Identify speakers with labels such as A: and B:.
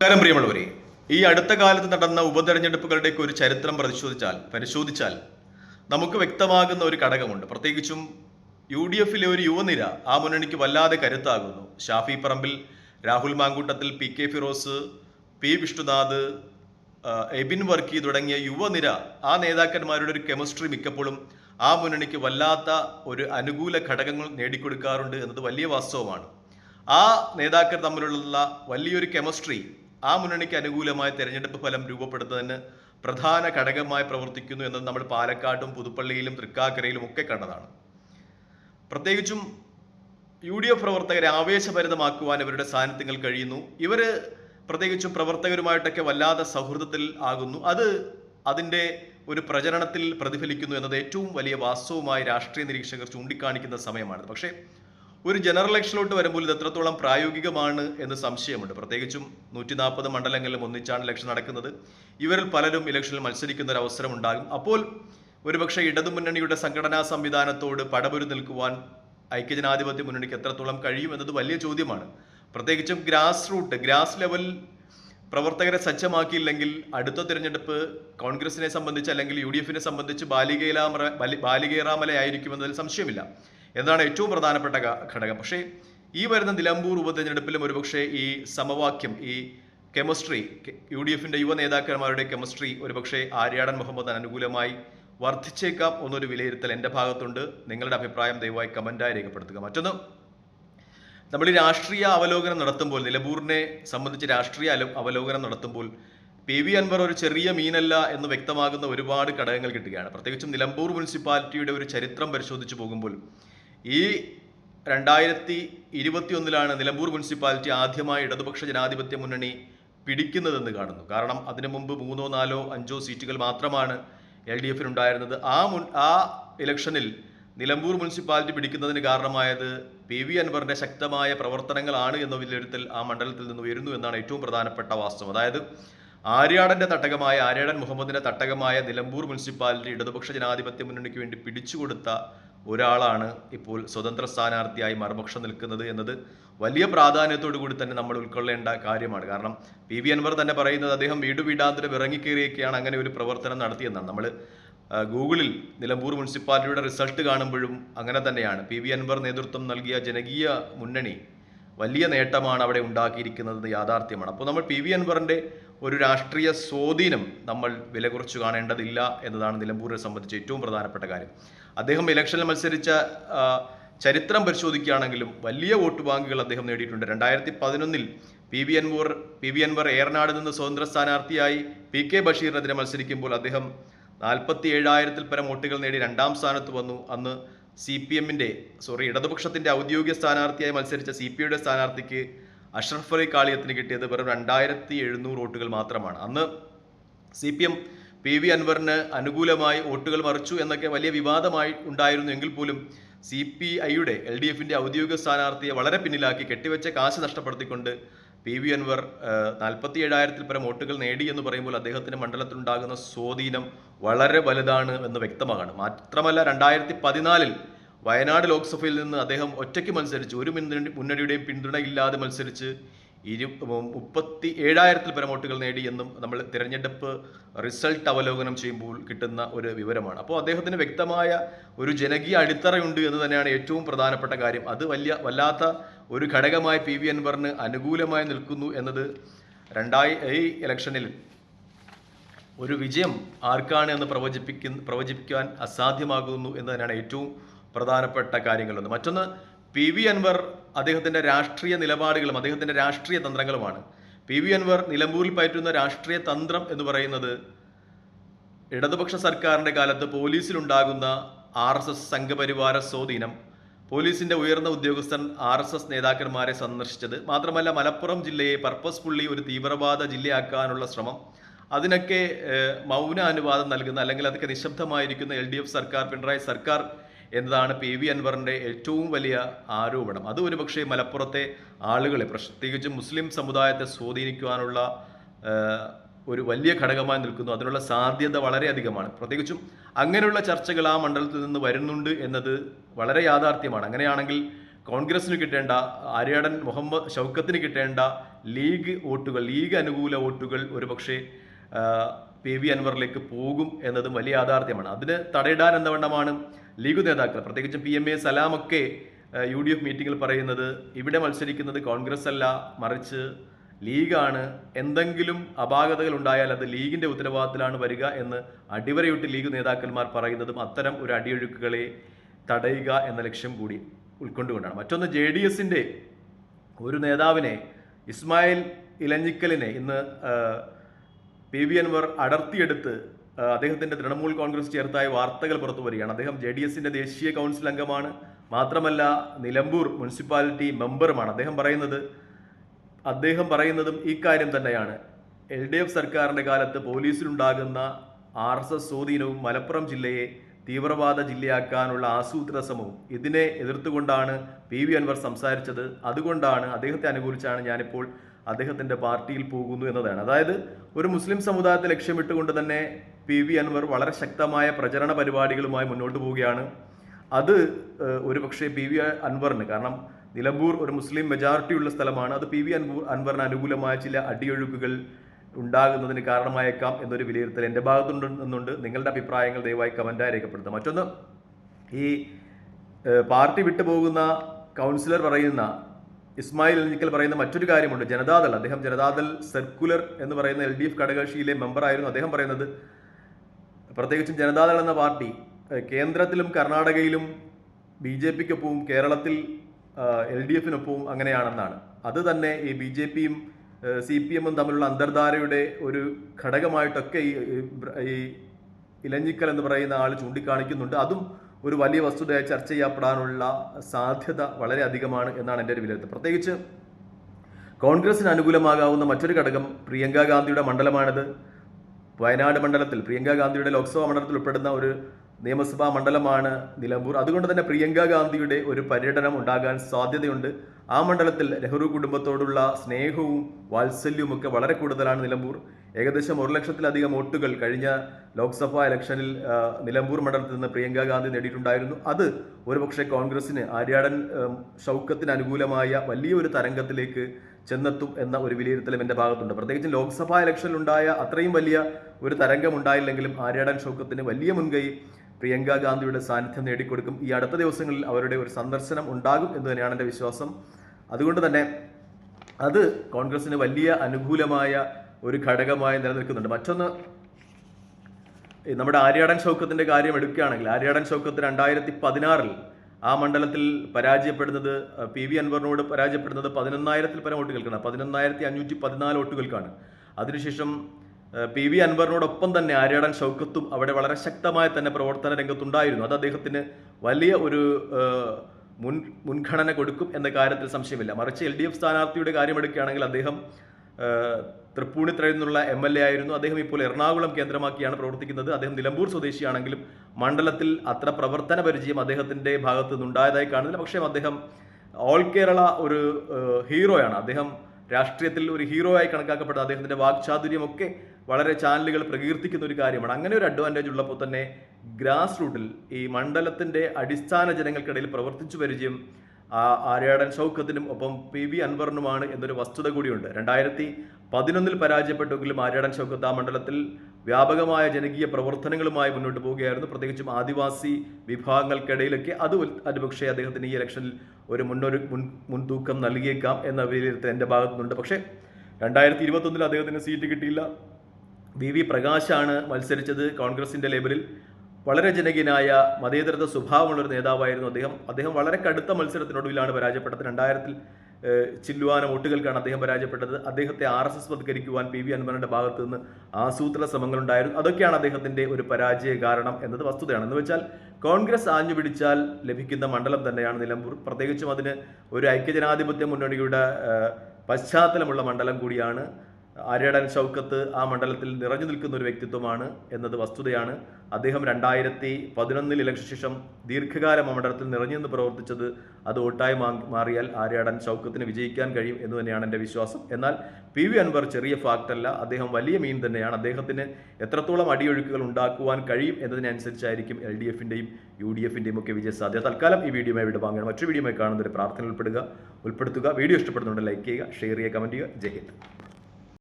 A: നമസ്കാരം പ്രിയമുള്ളവരെ. ഈ അടുത്ത കാലത്ത് നടന്ന ഉപതെരഞ്ഞെടുപ്പുകളുടെയൊക്കെ ഒരു ചരിത്രം പരിശോധിച്ചാൽ പരിശോധിച്ചാൽ നമുക്ക് വ്യക്തമാകുന്ന ഒരു ഘടകമുണ്ട്. പ്രത്യേകിച്ചും യു ഡി എഫിലെ ഒരു യുവനിര ആ മുന്നണിക്ക് വല്ലാതെ കരുത്താകുന്നു. Shafi Parambil Rahul Mankoottathil P K Firoz P Vishnunath Abin Varkey തുടങ്ങിയ യുവനിര ആ നേതാക്കന്മാരുടെ ഒരു കെമിസ്ട്രി മിക്കപ്പോഴും ആ മുന്നണിക്ക് വല്ലാത്ത ഒരു അനുകൂല ഘടകങ്ങൾ നേടിക്കൊടുക്കാറുണ്ട് എന്നത് വലിയ വാസ്തവമാണ്. ആ നേതാക്കൾ തമ്മിലുള്ള വലിയൊരു കെമിസ്ട്രി ആ മുന്നണിക്ക് അനുകൂലമായ തെരഞ്ഞെടുപ്പ് ഫലം രൂപപ്പെടുത്തുന്നതിന് പ്രധാന ഘടകമായി പ്രവർത്തിക്കുന്നു എന്നത് നമ്മൾ പാലക്കാട്ടും പുതുപ്പള്ളിയിലും തൃക്കാക്കരയിലും ഒക്കെ കണ്ടതാണ്. പ്രത്യേകിച്ചും യു ഡി എഫ് പ്രവർത്തകരെ ആവേശഭരിതമാക്കുവാൻ ഇവരുടെ സാന്നിധ്യങ്ങൾ കഴിയുന്നു. ഇവർ പ്രത്യേകിച്ചും പ്രവർത്തകരുമായിട്ടൊക്കെ വല്ലാതെ സൗഹൃദത്തിൽ ആകുന്നു. അത് അതിന്റെ ഒരു പ്രചരണത്തിൽ പ്രതിഫലിക്കുന്നു എന്നത് ഏറ്റവും വലിയ വാസ്തവമായി രാഷ്ട്രീയ നിരീക്ഷകർ ചൂണ്ടിക്കാണിക്കുന്ന സമയമാണ് പക്ഷേ ഒരു ജനറൽ ഇലക്ഷനിലോട്ട് വരുമ്പോൾ ഇത് എത്രത്തോളം പ്രായോഗികമാണ് എന്ന് സംശയമുണ്ട്. പ്രത്യേകിച്ചും നൂറ്റി നാൽപ്പത് മണ്ഡലങ്ങളിലും ഒന്നിച്ചാണ് ഇലക്ഷൻ നടക്കുന്നത്. ഇവരിൽ പലരും ഇലക്ഷനിൽ മത്സരിക്കുന്ന ഒരു അവസരം ഉണ്ടാകും. അപ്പോൾ ഒരുപക്ഷെ ഇടതുമുന്നണിയുടെ സംഘടനാ സംവിധാനത്തോട് പടപൊരു നിൽക്കുവാൻ ഐക്യജനാധിപത്യ മുന്നണിക്ക് എത്രത്തോളം കഴിയും എന്നത് വലിയ ചോദ്യമാണ്. പ്രത്യേകിച്ചും ഗ്രാസ് റൂട്ട് ഗ്രാസ് ലെവൽ പ്രവർത്തകരെ സജ്ജമാക്കിയില്ലെങ്കിൽ അടുത്ത തിരഞ്ഞെടുപ്പ് കോൺഗ്രസിനെ സംബന്ധിച്ച് അല്ലെങ്കിൽ യു ഡി എഫിനെ സംബന്ധിച്ച് ബാലികേലാമ ബലി- ബാലികേറാമലയായിരിക്കുമെന്നതിൽ സംശയമില്ല. എന്നതാണ് ഏറ്റവും പ്രധാനപ്പെട്ട ഘടകം. പക്ഷേ ഈ വരുന്ന നിലമ്പൂർ ഉപതെരഞ്ഞെടുപ്പിലും ഒരുപക്ഷെ ഈ സമവാക്യം ഈ കെമിസ്ട്രി യു ഡി എഫിന്റെ യുവ നേതാക്കന്മാരുടെ കെമിസ്ട്രി ഒരുപക്ഷെ ആര്യാടൻ മുഹമ്മദ് അനുകൂലമായി വർദ്ധിച്ചേക്കാം എന്നൊരു വിലയിരുത്തൽ എന്റെ ഭാഗത്തുണ്ട്. നിങ്ങളുടെ അഭിപ്രായം ദയവായി കമന്റായി രേഖപ്പെടുത്തുക. മറ്റൊന്ന് നമ്മൾ ഈ രാഷ്ട്രീയ അവലോകനം നടത്തുമ്പോൾ നിലമ്പൂരിനെ സംബന്ധിച്ച് രാഷ്ട്രീയ അവലോകനം നടത്തുമ്പോൾ പി വി അൻവർ ഒരു ചെറിയ മീനല്ല എന്ന് വ്യക്തമാകുന്ന ഒരുപാട് ഘടകങ്ങൾ കിട്ടുകയാണ്. പ്രത്യേകിച്ചും നിലമ്പൂർ മുനിസിപ്പാലിറ്റിയുടെ ഒരു ചരിത്രം പരിശോധിച്ചു പോകുമ്പോൾ ഈ രണ്ടായിരത്തി ഇരുപത്തിയൊന്നിലാണ് നിലമ്പൂർ മുനിസിപ്പാലിറ്റി ആദ്യമായി ഇടതുപക്ഷ ജനാധിപത്യ മുന്നണി പിടിക്കുന്നതെന്ന് കാണുന്നു. കാരണം അതിനു മുമ്പ് മൂന്നോ നാലോ അഞ്ചോ സീറ്റുകൾ മാത്രമാണ് എൽ ഡി എഫിനുണ്ടായിരുന്നത് ആ മുൻ ആ ഇലക്ഷനിൽ നിലമ്പൂർ മുനിസിപ്പാലിറ്റി പിടിക്കുന്നതിന് കാരണമായത് പി വി അൻവറിന്റെ ശക്തമായ പ്രവർത്തനങ്ങളാണ് എന്ന വിലയിരുത്തൽ ആ മണ്ഡലത്തിൽ നിന്ന് ഉയരുന്നു എന്നാണ് ഏറ്റവും പ്രധാനപ്പെട്ട വാസ്തവം. അതായത് ആര്യാടന്റെ തട്ടകമായ ആര്യാടൻ മുഹമ്മദിന്റെ തട്ടകമായ നിലമ്പൂർ മുനിസിപ്പാലിറ്റി ഇടതുപക്ഷ ജനാധിപത്യ മുന്നണിക്ക് വേണ്ടി പിടിച്ചുകൊടുത്ത ഒരാളാണ് ഇപ്പോൾ സ്വതന്ത്ര സ്ഥാനാർത്ഥിയായി മറുപക്ഷം നിൽക്കുന്നത് എന്നത് വലിയ പ്രാധാന്യത്തോടു കൂടി തന്നെ നമ്മൾ ഉൾക്കൊള്ളേണ്ട കാര്യമാണ്. കാരണം പി. വി. അൻവർ തന്നെ പറയുന്നത് അദ്ദേഹം വീട് വീടാന്തരം ഇറങ്ങിക്കേറിയൊക്കെയാണ് അങ്ങനെ ഒരു പ്രവർത്തനം നടത്തിയെന്നാണ്. നമ്മൾ ഗൂഗിളിൽ നിലമ്പൂർ മുനിസിപ്പാലിറ്റിയുടെ റിസൾട്ട് കാണുമ്പോഴും അങ്ങനെ തന്നെയാണ്. പി. വി. അൻവർ നേതൃത്വം നൽകിയ ജനകീയ മുന്നണി വലിയ നേട്ടമാണ് അവിടെ ഉണ്ടാക്കിയിരിക്കുന്നത് യാഥാർത്ഥ്യമാണ്. അപ്പോൾ നമ്മൾ പി. വി. അൻവറിന്റെ ഒരു രാഷ്ട്രീയ സ്വാധീനം നമ്മൾ വില കുറച്ച് കാണേണ്ടതില്ല എന്നതാണ് നിലമ്പൂരിനെ സംബന്ധിച്ച് ഏറ്റവും പ്രധാനപ്പെട്ട കാര്യം. അദ്ദേഹം ഇലക്ഷനിൽ മത്സരിച്ച ചരിത്രം പരിശോധിക്കുകയാണെങ്കിലും വലിയ വോട്ട് ബാങ്കുകൾ അദ്ദേഹം നേടിയിട്ടുണ്ട്. രണ്ടായിരത്തി പതിനൊന്നിൽ P V Anvar P V Anvar Eranad നിന്ന് സ്വതന്ത്ര സ്ഥാനാർത്ഥിയായി പി കെ ബഷീറിനെതിരെ മത്സരിക്കുമ്പോൾ അദ്ദേഹം നാൽപ്പത്തി ഏഴായിരത്തിൽ പരം വോട്ടുകൾ നേടി രണ്ടാം സ്ഥാനത്ത് വന്നു. അന്ന് സി പി എമ്മിന്റെ സോറി ഇടതുപക്ഷത്തിന്റെ ഔദ്യോഗിക സ്ഥാനാർത്ഥിയായി മത്സരിച്ച സി പി ഐയുടെ സ്ഥാനാർത്ഥിക്ക് അഷ്റഫ് അലി കാളിയത്തിന് കിട്ടിയത് വെറും രണ്ടായിരത്തി എഴുന്നൂറ് വോട്ടുകൾ മാത്രമാണ്. അന്ന് C P M P V അൻവറിന് അനുകൂലമായി വോട്ടുകൾ മറിച്ചു എന്നൊക്കെ വലിയ വിവാദമായി ഉണ്ടായിരുന്നു എങ്കിൽ പോലും സി പി ഐയുടെ എൽ ഡി എഫിന്റെ ഔദ്യോഗിക സ്ഥാനാർത്ഥിയെ വളരെ പിന്നിലാക്കി കെട്ടിവെച്ച കാശ് നഷ്ടപ്പെടുത്തിക്കൊണ്ട് പി വി അൻവർ നാൽപ്പത്തി ഏഴായിരത്തിൽ പരം വോട്ടുകൾ നേടി എന്ന് പറയുമ്പോൾ അദ്ദേഹത്തിന്റെ മണ്ഡലത്തിലുണ്ടാകുന്ന സ്വാധീനം വളരെ വലുതാണ് എന്ന് വ്യക്തമാകണം മാത്രമല്ല രണ്ടായിരത്തി പതിനാലിൽ വയനാട് ലോക്സഭയിൽ നിന്ന് അദ്ദേഹം ഒറ്റയ്ക്ക് മത്സരിച്ച് ഒരു മുന്നണി മുന്നണിയുടെയും പിന്തുണയില്ലാതെ മത്സരിച്ച് ഇരു മുപ്പത്തി ഏഴായിരത്തിൽ പരം വോട്ടുകൾ നേടി എന്നും നമ്മൾ തിരഞ്ഞെടുപ്പ് റിസൾട്ട് അവലോകനം ചെയ്യുമ്പോൾ കിട്ടുന്ന ഒരു വിവരമാണ്. അപ്പോൾ അദ്ദേഹത്തിന് വ്യക്തമായ ഒരു ജനകീയ അടിത്തറയുണ്ട് എന്ന് തന്നെയാണ് ഏറ്റവും പ്രധാനപ്പെട്ട കാര്യം. അത് വലിയ വല്ലാത്ത ഒരു ഘടകമായി പി. വി. അൻവറിന് അനുകൂലമായി നിൽക്കുന്നു എന്നത് രണ്ടായി ഈ ഇലക്ഷനിൽ ഒരു വിജയം ആർക്കാണ് എന്ന് പ്രവചിപ്പിക്കുന്ന പ്രവചിപ്പിക്കാൻ അസാധ്യമാകുന്നു എന്ന് തന്നെയാണ് ഏറ്റവും പ്രധാനപ്പെട്ട കാര്യങ്ങളൊന്ന് മറ്റൊന്ന് പി വി അൻവർ അദ്ദേഹത്തിന്റെ രാഷ്ട്രീയ നിലപാടുകളും അദ്ദേഹത്തിന്റെ രാഷ്ട്രീയ തന്ത്രങ്ങളുമാണ്. പി വി അൻവർ നിലമ്പൂരിൽ പയറ്റുന്ന രാഷ്ട്രീയ തന്ത്രം എന്ന് പറയുന്നത് ഇടതുപക്ഷ സർക്കാരിന്റെ കാലത്ത് പോലീസിലുണ്ടാകുന്ന ആർ എസ് എസ് സംഘപരിവാര സ്വാധീനം പോലീസിന്റെ ഉയർന്ന ഉദ്യോഗസ്ഥൻ ആർ എസ് എസ് നേതാക്കന്മാരെ സന്ദർശിച്ചത് മാത്രമല്ല മലപ്പുറം ജില്ലയെ പർപ്പസ്ഫുള്ളി ഒരു തീവ്രവാദ ജില്ലയാക്കാനുള്ള ശ്രമം അതിനൊക്കെ മൗന അനുവാദം നൽകുന്ന അല്ലെങ്കിൽ അതൊക്കെ നിശബ്ദമായിരിക്കുന്ന എൽ സർക്കാർ പിണറായി സർക്കാർ എന്നതാണ് പി വി അൻവറിന്റെ ഏറ്റവും വലിയ ആരോപണം. അത് ഒരുപക്ഷെ മലപ്പുറത്തെ ആളുകളെ പ്രത്യേകിച്ചും മുസ്ലിം സമുദായത്തെ സ്വാധീനിക്കുവാനുള്ള ഒരു വലിയ ഘടകമായി നിൽക്കുന്നു. അതിനുള്ള സാധ്യത വളരെയധികമാണ്. പ്രത്യേകിച്ചും അങ്ങനെയുള്ള ചർച്ചകൾ ആ മണ്ഡലത്തിൽ നിന്ന് വരുന്നുണ്ട് എന്നത് വളരെ യാഥാർത്ഥ്യമാണ്. അങ്ങനെയാണെങ്കിൽ കോൺഗ്രസിന് കിട്ടേണ്ട ആര്യാടൻ മുഹമ്മദ് ഷൗക്കത്തിന് കിട്ടേണ്ട ലീഗ് വോട്ടുകൾ ലീഗ് അനുകൂല വോട്ടുകൾ ഒരുപക്ഷെ പി വി അൻവറിലേക്ക് പോകും എന്നതും വലിയ യാഥാർത്ഥ്യമാണ്. അതിന് തടയിടാൻ എന്നവണ്ണമാണ് ലീഗ് നേതാക്കൾ പ്രത്യേകിച്ച് പി എം എ സലാമൊക്കെ യു ഡി എഫ് മീറ്റിങ്ങിൽ പറയുന്നത് ഇവിടെ മത്സരിക്കുന്നത് കോൺഗ്രസ് അല്ല മറിച്ച് ലീഗാണ്. എന്തെങ്കിലും അപാകതകൾ ഉണ്ടായാൽ അത് ലീഗിന്റെ ഉത്തരവാദിത്തത്തിലാണ് വരിക എന്ന് അടിവരയിട്ട് ലീഗ് നേതാക്കന്മാർ പറയുന്നതും അത്തരം ഒരു അടിയൊഴുക്കുകളെ തടയുക എന്ന ലക്ഷ്യം കൂടി ഉൾക്കൊണ്ടുകൊണ്ടാണ്. മറ്റൊന്ന് ജെ ഡി എസിന്റെ ഒരു നേതാവിനെ ഇസ്മായിൽ ഇലഞ്ഞിക്കലിനെ ഇന്ന് പി വി അൻവർ അടർത്തിയെടുത്ത് അദ്ദേഹത്തിന്റെ തൃണമൂൽ കോൺഗ്രസ് ചേർത്തായ വാർത്തകൾ പുറത്തു വരികയാണ്. അദ്ദേഹം ജെ ഡി എസിന്റെ ദേശീയ കൗൺസിൽ അംഗമാണ്. മാത്രമല്ല നിലമ്പൂർ മുനിസിപ്പാലിറ്റി മെമ്പറുമാണ്. അദ്ദേഹം പറയുന്നത് അദ്ദേഹം പറയുന്നതും ഇക്കാര്യം കാര്യം തന്നെയാണ്. എൽ ഡി എഫ് സർക്കാരിന്റെ കാലത്ത് പോലീസിലുണ്ടാകുന്ന ആർ എസ് എസ് സ്വാധീനവും മലപ്പുറം ജില്ലയെ തീവ്രവാദ ജില്ലയാക്കാനുള്ള ആസൂത്രിത ശ്രമവും ഇതിനെ എതിർത്തുകൊണ്ടാണ് പി വി അൻവർ സംസാരിച്ചത്. അതുകൊണ്ടാണ് അദ്ദേഹത്തെ അനുകൂലിച്ചാണ് ഞാനിപ്പോൾ അദ്ദേഹത്തിന്റെ പാർട്ടിയിൽ പോകുന്നു എന്നതാണ്. അതായത് ഒരു മുസ്ലിം സമുദായത്തെ ലക്ഷ്യമിട്ടുകൊണ്ട് തന്നെ പി വി അൻവർ വളരെ ശക്തമായ പ്രചരണ പരിപാടികളുമായി മുന്നോട്ട് പോവുകയാണ്. അത് ഒരു ഒരുപക്ഷെ പി വി അൻവറിന് കാരണം നിലമ്പൂർ ഒരു മുസ്ലിം മെജോറിറ്റി ഉള്ള സ്ഥലമാണ്. അത് പി വി അൻവർ അൻവറിന് അനുകൂലമായ ചില അടിയൊഴുക്കുകൾ ഉണ്ടാകുന്നതിന് കാരണമായേക്കാം എന്നൊരു വിലയിരുത്തൽ എന്റെ ഭാഗത്തുണ്ട് എന്നുണ്ട്. നിങ്ങളുടെ അഭിപ്രായങ്ങൾ ദയവായി കമന്റായി രേഖപ്പെടുത്തുക. മറ്റൊന്ന് ഈ പാർട്ടി വിട്ടുപോകുന്ന കൗൺസിലർ പറയുന്ന ഇസ്മായിൽ അലിക്കൽ പറയുന്ന മറ്റൊരു കാര്യമുണ്ട്. ജനതാദൾ അദ്ദേഹം ജനതാദൾ സർക്കുലർ എന്ന് പറയുന്ന എൽ ഡി എഫ് ഘടകകക്ഷിയിലെ മെമ്പറായിരുന്നു അദ്ദേഹം പറയുന്നത് പ്രത്യേകിച്ചും ജനതാദൾ എന്ന പാർട്ടി കേന്ദ്രത്തിലും കർണാടകയിലും ബി ജെ പിക്കൊപ്പവും കേരളത്തിൽ എൽ ഡി എഫിനൊപ്പവും അങ്ങനെയാണെന്നാണ്. അത് തന്നെ ഈ ബി ജെ പിയും സി പി എമ്മും തമ്മിലുള്ള അന്തർധാരയുടെ ഒരു ഘടകമായിട്ടൊക്കെ ഈ ഇലഞ്ഞിക്കൽ എന്ന് പറയുന്ന ആൾ ചൂണ്ടിക്കാണിക്കുന്നുണ്ട്. അതും ഒരു വലിയ വസ്തുതയായി ചർച്ച ചെയ്യപ്പെടാനുള്ള സാധ്യത വളരെ അധികമാണ് എന്നാണ് എന്റെ ഒരു വിലയിരുത്തൽ. പ്രത്യേകിച്ച് കോൺഗ്രസിന് അനുകൂലമാകാവുന്ന മറ്റൊരു ഘടകം പ്രിയങ്ക ഗാന്ധിയുടെ മണ്ഡലമാണിത്. വയനാട് മണ്ഡലത്തിൽ പ്രിയങ്ക ഗാന്ധിയുടെ ലോക്സഭാ മണ്ഡലത്തിൽ ഉൾപ്പെടുന്ന ഒരു നിയമസഭാ മണ്ഡലമാണ് നിലമ്പൂർ. അതുകൊണ്ട് തന്നെ പ്രിയങ്ക ഗാന്ധിയുടെ ഒരു പര്യടനം ഉണ്ടാകാൻ സാധ്യതയുണ്ട്. ആ മണ്ഡലത്തിൽ നെഹ്റു കുടുംബത്തോടുള്ള സ്നേഹവും വാത്സല്യവും ഒക്കെ വളരെ കൂടുതലാണ് നിലമ്പൂർ. ഏകദേശം ഒരു ലക്ഷത്തിലധികം വോട്ടുകൾ കഴിഞ്ഞ ലോക്സഭാ ഇലക്ഷനിൽ നിലമ്പൂർ മണ്ഡലത്തിൽ നിന്ന് പ്രിയങ്ക ഗാന്ധി നേടിയിട്ടുണ്ടായിരുന്നു. അത് ഒരുപക്ഷെ കോൺഗ്രസിന് ആര്യാടൻ ഷൗക്കത്തിന് അനുകൂലമായ വലിയൊരു തരംഗത്തിലേക്ക് ചെന്നെത്തും എന്ന ഒരു വിലയിരുത്തലും എന്റെ ഭാഗത്തുണ്ട്. പ്രത്യേകിച്ചും ലോക്സഭാ ഇലക്ഷനിൽ ഉണ്ടായ അത്രയും വലിയ ഒരു തരംഗം ഉണ്ടായില്ലെങ്കിലും ആര്യാടൻ ഷൗക്കത്തിന് വലിയ മുൻകൈ പ്രിയങ്ക ഗാന്ധിയുടെ സാന്നിധ്യം നേടിക്കൊടുക്കും. ഈ അടുത്ത ദിവസങ്ങളിൽ അവരുടെ ഒരു സന്ദർശനം ഉണ്ടാകും എന്ന് തന്നെയാണ് എന്റെ വിശ്വാസം. അതുകൊണ്ട് തന്നെ അത് കോൺഗ്രസിന് വലിയ അനുകൂലമായ ഒരു ഘടകമായി നിലനിൽക്കുന്നുണ്ട്. മറ്റൊന്ന് നമ്മുടെ ആര്യാടൻ ഷൗക്കത്തിന്റെ കാര്യം എടുക്കുകയാണെങ്കിൽ ആര്യാടൻ ഷൗക്കത്ത് രണ്ടായിരത്തി പതിനാറിൽ ആ മണ്ഡലത്തിൽ പരാജയപ്പെടുന്നത് പി വി അൻവറിനോട് പരാജയപ്പെടുന്നത് പതിനൊന്നായിരത്തിൽ പരം വോട്ടുകൾക്കാണ് പതിനൊന്നായിരത്തി അഞ്ഞൂറ്റി പതിനാല് വോട്ടുകൾക്കാണ് അതിനുശേഷം പി വി അൻവറിനോടൊപ്പം തന്നെ ആര്യാടൻ ഷൗക്കത്തും അവിടെ വളരെ ശക്തമായ തന്നെ പ്രവർത്തന രംഗത്തുണ്ടായിരുന്നു. അത് അദ്ദേഹത്തിന് വലിയ ഒരു മുൻ മുൻഗണന കൊടുക്കും എന്ന കാര്യത്തിൽ സംശയമില്ല. മറിച്ച് എൽ ഡി എഫ് സ്ഥാനാർത്ഥിയുടെ കാര്യമെടുക്കുകയാണെങ്കിൽ അദ്ദേഹം തൃപ്പൂണിത്തുറയിൽ നിന്നുള്ള എം എൽ എ ആയിരുന്നു. അദ്ദേഹം ഇപ്പോൾ എറണാകുളം കേന്ദ്രമാക്കിയാണ് പ്രവർത്തിക്കുന്നത്. അദ്ദേഹം നിലമ്പൂർ സ്വദേശിയാണെങ്കിലും മണ്ഡലത്തിൽ അത്ര പ്രവർത്തന പരിചയം അദ്ദേഹത്തിന്റെ ഭാഗത്തു നിന്നുണ്ടായതായി കാണുന്നില്ല. പക്ഷേ അദ്ദേഹം ഓൾ കേരള ഒരു ഹീറോയാണ്. അദ്ദേഹം രാഷ്ട്രീയത്തിൽ ഒരു ഹീറോ ആയി കണക്കാക്കപ്പെട്ട അദ്ദേഹത്തിന്റെ വാക്ചാതുര്യമൊക്കെ വളരെ ചാനലുകൾ പ്രകീർത്തിക്കുന്ന ഒരു കാര്യമാണ്. അങ്ങനെ ഒരു അഡ്വാന്റേജ് ഉള്ളപ്പോൾ തന്നെ ഗ്രാസ് റൂട്ടിൽ ഈ മണ്ഡലത്തിന്റെ അടിസ്ഥാന ജനങ്ങൾക്കിടയിൽ പ്രവർത്തിച്ചു പരിചയം ആര്യാടൻ ഷൗക്കത്തിനും ഒപ്പം പി വി അൻവറിനുമാണ് എന്നൊരു വസ്തുത കൂടിയുണ്ട്. രണ്ടായിരത്തി പതിനൊന്നിൽ പരാജയപ്പെട്ടുവെങ്കിലും ആര്യാടൻ ഷൗക്കത്ത് ആ മണ്ഡലത്തിൽ വ്യാപകമായ ജനകീയ പ്രവർത്തനങ്ങളുമായി മുന്നോട്ട് പോവുകയായിരുന്നു. പ്രത്യേകിച്ചും ആദിവാസി വിഭാഗങ്ങൾക്കിടയിലൊക്കെ അത് അതുപക്ഷെ അദ്ദേഹത്തിന് ഈ ഇലക്ഷനിൽ ഒരു മുന്നൊരു മുൻ മുൻതൂക്കം നൽകിയേക്കാം എന്ന വിലയിരുത്തൽ എന്റെ ഭാഗത്തുനിന്നുണ്ട്. പക്ഷേ രണ്ടായിരത്തി ഇരുപത്തൊന്നിൽ അദ്ദേഹത്തിന് സീറ്റ് കിട്ടിയില്ല. വി വി പ്രകാശാണ് മത്സരിച്ചത് കോൺഗ്രസിന്റെ ലേബലിൽ. വളരെ ജനകീയനായ മതേതരത്വ സ്വഭാവമുള്ള ഒരു നേതാവായിരുന്നു അദ്ദേഹം. അദ്ദേഹം വളരെ കടുത്ത മത്സരത്തിനൊടുവിലാണ് പരാജയപ്പെട്ടത്. രണ്ടായിരത്തിൽ ചില്ലുവാന വോട്ടുകൾക്കാണ് അദ്ദേഹം പരാജയപ്പെട്ടത്. അദ്ദേഹത്തെ ആർ എസ് എസ് വത്കരിക്കുവാൻ പി വി അൻവറിന്റെ ഭാഗത്ത് നിന്ന് ആസൂത്രണ ശ്രമങ്ങളുണ്ടായിരുന്നു. അതൊക്കെയാണ് അദ്ദേഹത്തിന്റെ ഒരു പരാജയ കാരണം എന്നത് വസ്തുതയാണ്. എന്ന് വെച്ചാൽ കോൺഗ്രസ് ആഞ്ഞു പിടിച്ചാൽ ലഭിക്കുന്ന മണ്ഡലം തന്നെയാണ് നിലമ്പൂർ. പ്രത്യേകിച്ചും അതിന് ഒരു ഐക്യജനാധിപത്യ മുന്നണിയുടെ പശ്ചാത്തലമുള്ള മണ്ഡലം കൂടിയാണ് ആര്യാടൻ ഷൗക്കത്ത് ആ മണ്ഡലത്തിൽ നിറഞ്ഞു നിൽക്കുന്ന ഒരു വ്യക്തിത്വമാണ് എന്നത് വസ്തുതയാണ്. അദ്ദേഹം രണ്ടായിരത്തി പതിനൊന്നിൽ ഇലക്ഷൻ ശേഷം ദീർഘകാലം ആ മണ്ഡലത്തിൽ നിറഞ്ഞു നിന്ന് പ്രവർത്തിച്ചത് അത് ഓട്ടായി മാറിയാൽ ആര്യടൻ ഷൗക്കത്തിന് വിജയിക്കാൻ കഴിയും എന്ന് തന്നെയാണ് എന്റെ വിശ്വാസം. എന്നാൽ പി വി അൻവർ ചെറിയ ഫാക്റ്റ് അല്ല അദ്ദേഹം വലിയ മീൻ തന്നെയാണ്. അദ്ദേഹത്തിന് എത്രത്തോളം അടിയൊഴുക്കുകൾ ഉണ്ടാക്കുവാൻ കഴിയും എന്നതിനനുസരിച്ചായിരിക്കും എൽ ഡി എഫിന്റെയും യു ഡി എഫിന്റെയും ഒക്കെ വിജയ സാധ്യത. തൽക്കാലം ഈ വീഡിയോയുമായി വിട വാങ്ങണം മറ്റൊരു വീഡിയോയുമായി കാണുന്നൊരു പ്രാർത്ഥന ഉൾപ്പെടുക ഉൾപ്പെടുത്തുക. വീഡിയോ ഇഷ്ടപ്പെടുന്നുണ്ട് ലൈക്ക് ചെയ്യുക ഷെയർ ചെയ്യുക കമന്റ് ചെയ്യുക. ജയ് ഹിന്ദ്.